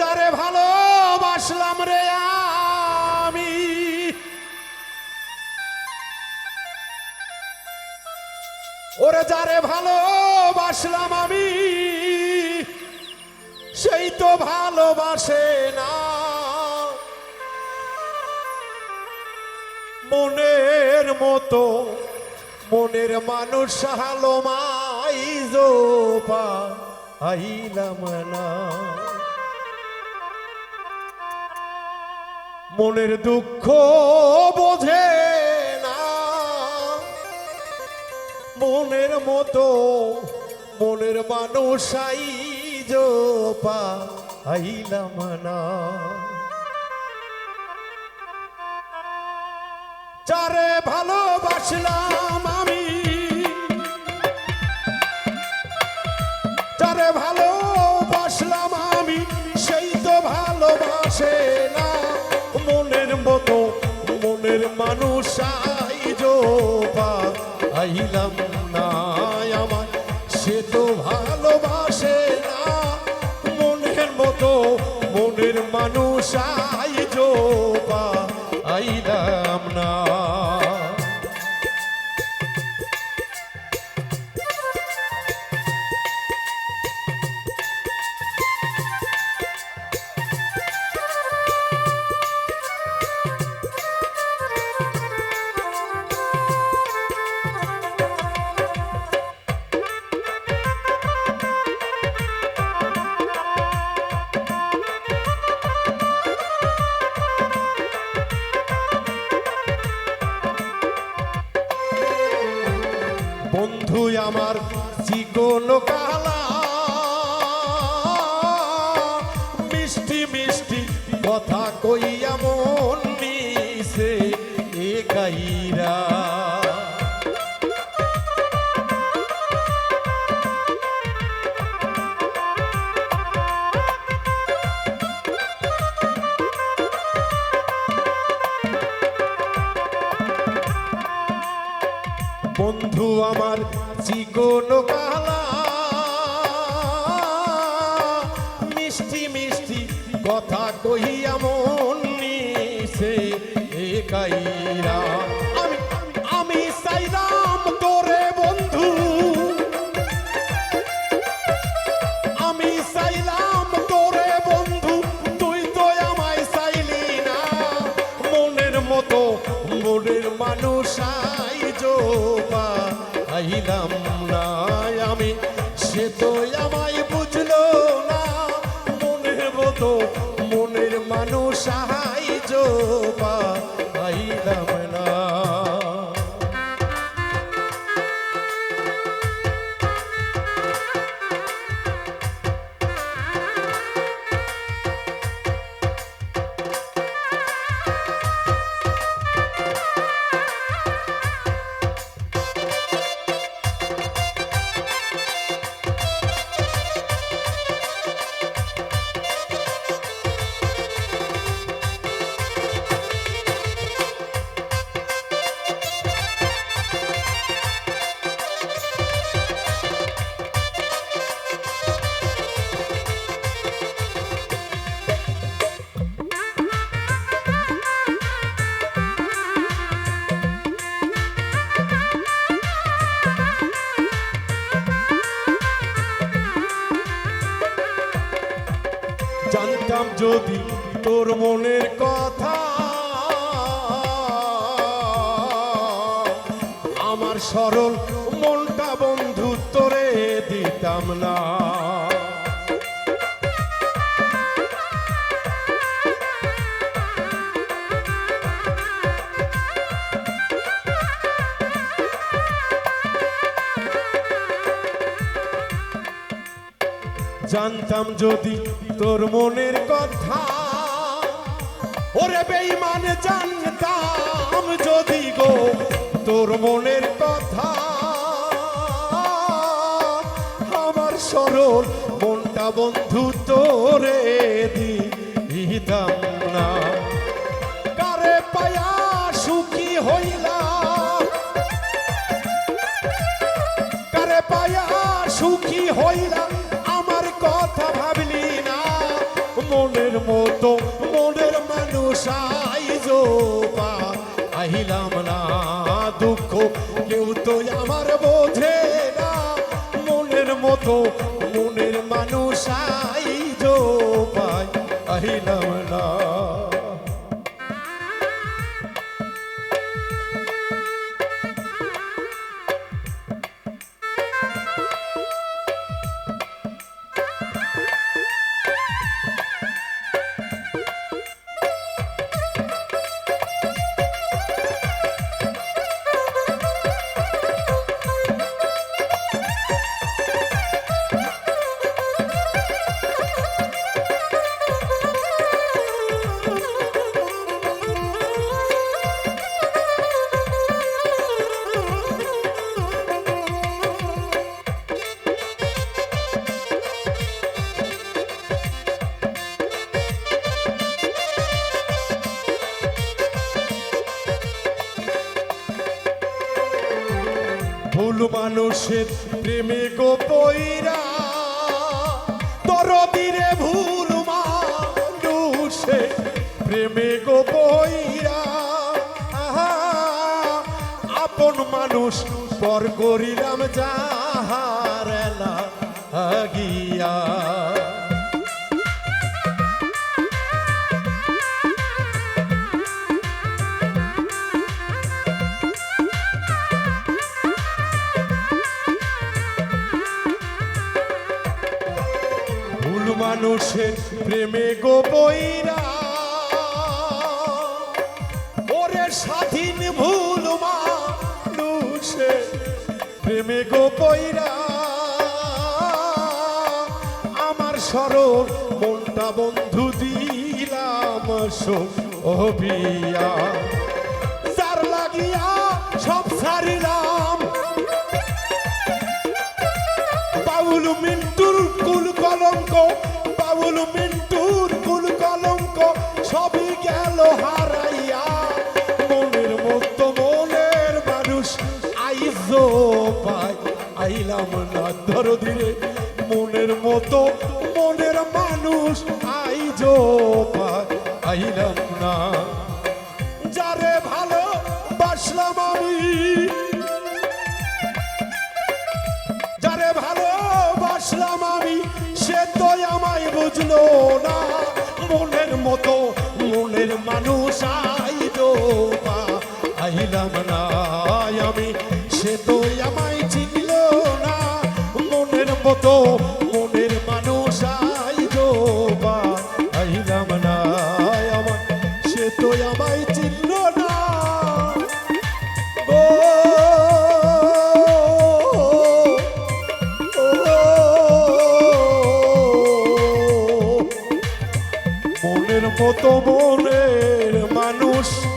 যারে ভালোবাসলাম রে আমি। ওরে যারে ভালোবাসলাম আমি, সেই তো ভালোবাসে না। মনের মতো, মনের মানুষ হালো মাই জোপা, আইলাম না। মনের দুঃখ বোঝে না। মনের মতো মনের মানুষ আই জোপা আইলাম না। যারে ভালোবাসলাম আমি, যারে ভালোবাসলাম আমি, সেই তো ভালোবাসে মানুষ বন্ধু আমার চিকন কালা। মিষ্টি মিষ্টি কথা কইয়া মন নিছে এ গাইরা। বন্ধু আমার চিকন কালা। মিষ্টি মিষ্টি কথা কহিয়া মন নিছে এ আইজোপা আইলাম না আমি। সে তো আমায় জানতাম যদি তোর মনের কথা। আমার সরল মনটা বন্ধু তোরে দিতাম না। জানতাম যদি তোর মনের কথা। ওরে বেইমান জানতাম যদি গো তোর মনের কথা। আমার সরল মনটা বন্ধু তোরে মতো মনের মানুষ আইজ আহিলাম না দুঃখ। কেউ তো আমার বোঝে না, মনের মতো মনের মানুষ আইজ পাই আহিলাম না ভুল মানুষের প্রেমে গো পইরা তরদিরে ভুল মানুষে প্রেমে গো পইরা। আপন মানুষ পর করিলাম যাহার গিয়া মানুষের প্রেমে গোপইরা ওরে স্বাধীন ভুল মানুষের প্রেমে গোপইরা আমার সরল মনটা বন্ধু দিলাম অভিয়া যার লাগিয়া সব সারিলাম বাউল মিন্টুর কুল কলঙ্ক হারাইয়া, মনের মতো মনের মানুষ আইজ পাই আইলাম না ধরো আইলাম না। যারে ভালো বাসলাম আমি, যারে ভালোবাসলাম আমি, সে তো আমায় বুঝলো না। মনের মতো, মনের মানুষ আইলো বা আইলাম না আমি, সে তো আমায় চিনল না। মনের মতো মতো মনের মানুষ।